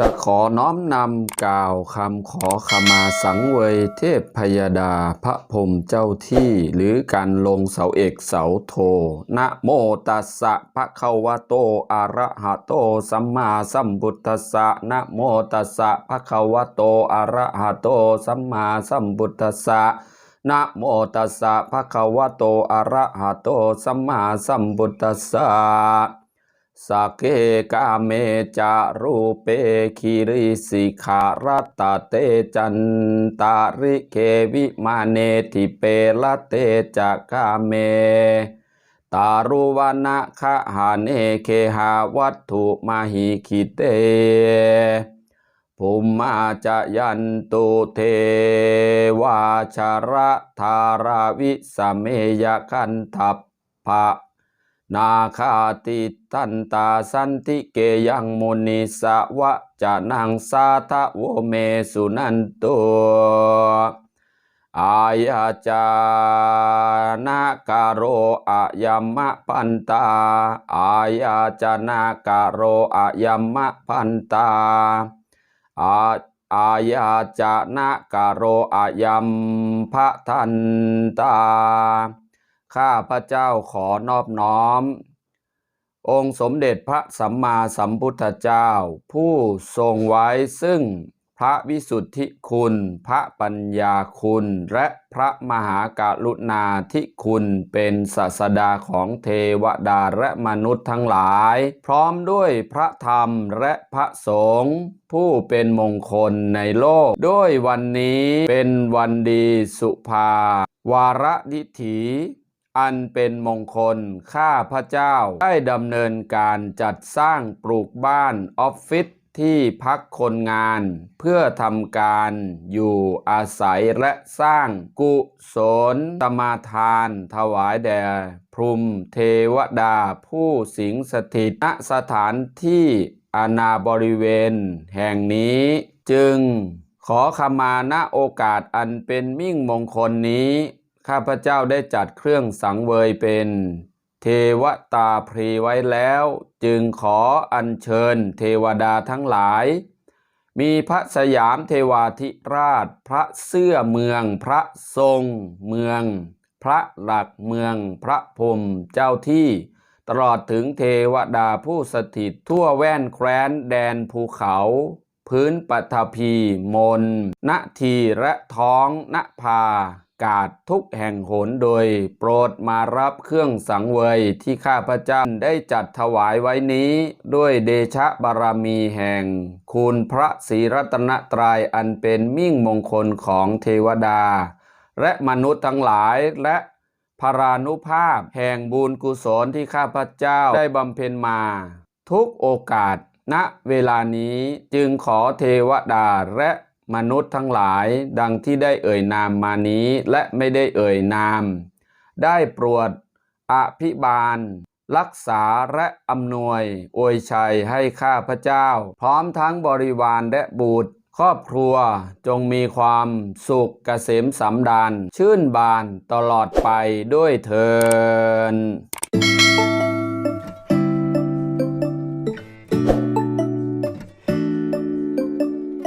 จะขอน้อมนำกล่าวคำขอขมาสังเวยเทพพยดาพระพรมเจ้าที่หรือการลงเสาเอกเสาโทนะโมตัสสะภะคะวะโตอะระหะโตสัมมาสัมพุทธัสสะนะโมตัสสะภะคะวะโตอะระหะโตสัมมาสัมพุทธัสสะนะโมตัสสะภะคะวะโตอะระหะโตสัมมาสัมพุทธัสสะ สเกกาเมจารูเปคิริสิขารัตเตจันตาริเควิมาเนทิเปละเตจากาเม ตารุวนะคะหาเนเคหาวัตถุมาหิคิเตภูมิมาจะยันตุเทวาชระธาราวิสเมยคันทัพพะ นาคาติทันตาสันติเกยังมุนิสวะจะนังสาทะโวเมสุนันโตอายาจานาการโรอะยมะพันตาอายาจานาการโรอะยมะพันตาอาอายาจานะกะโรอายมพะทันตา ข้าพระเจ้าขอนอบน้อม องค์สมเด็จพระสัมมาสัมพุทธเจ้า ผู้ทรงไว้ซึ่งพระวิสุทธิคุณ พระปัญญาคุณ และพระมหากรุณาธิคุณเป็นศาสดาของเทวดาและมนุษย์ทั้งหลาย พร้อมด้วยพระธรรมและพระสงฆ์ผู้เป็นมงคลในโลก ด้วยวันนี้เป็นวันดีสุภา วาระดิถี อันเป็นมงคลข้าพระเจ้า ได้ดำเนินการจัดสร้างปลูกบ้านออฟฟิศที่พักคนงาน เพื่อทำการอยู่อาศัยและสร้างกุศลตมาทาน ถวายแด่พรหมเทวดาผู้สิงสถิตณสถานที่อาณาบริเวณ แห่งนี้จึงขอขมาณโอกาสอันเป็นมิ่งมงคลนี้ ข้าพเจ้าได้จัดเครื่องสังเวยเป็น เทวตาพรีไว้แล้ว จึงขออัญเชิญเทวดาทั้งหลาย มีพระสยามเทวาธิราช พระเสื้อเมือง พระทรงเมือง พระหลักเมือง พระพรมเจ้าที่ตลอดถึงเทวดาผู้สถิตทั่วแว่นแคว้นแดนภูเขา พื้นปฐพีมนณทีและท้องณภา กาศทุกแห่งหนโดย โปรดมารับเครื่องสังเวยที่ข้าพเจ้าได้จัดถวายไว้นี้ ด้วยเดชะบารมีแห่ง คุณพระศรีรัตนตรัยอันเป็นมิ่งมงคลของเทวดา และมนุษย์ทั้งหลายและพารานุภาพแห่งบุญกุศลที่ข้าพเจ้าได้บำเพ็ญมา ทุกโอกาสณเวลานี้จึงขอเทวดาและ มนุษย์ทั้งหลายดังที่ได้เอ่ยนามมานี้และไม่ได้เอ่ยนาม ได้โปรดอภิบาล รักษาและอำนวยอวยชัยให้ข้าพเจ้า พร้อมทั้งบริวารและบุตร ครอบครัวจงมีความสุขเกษมสำดานชื่นบานตลอดไปด้วยเทิน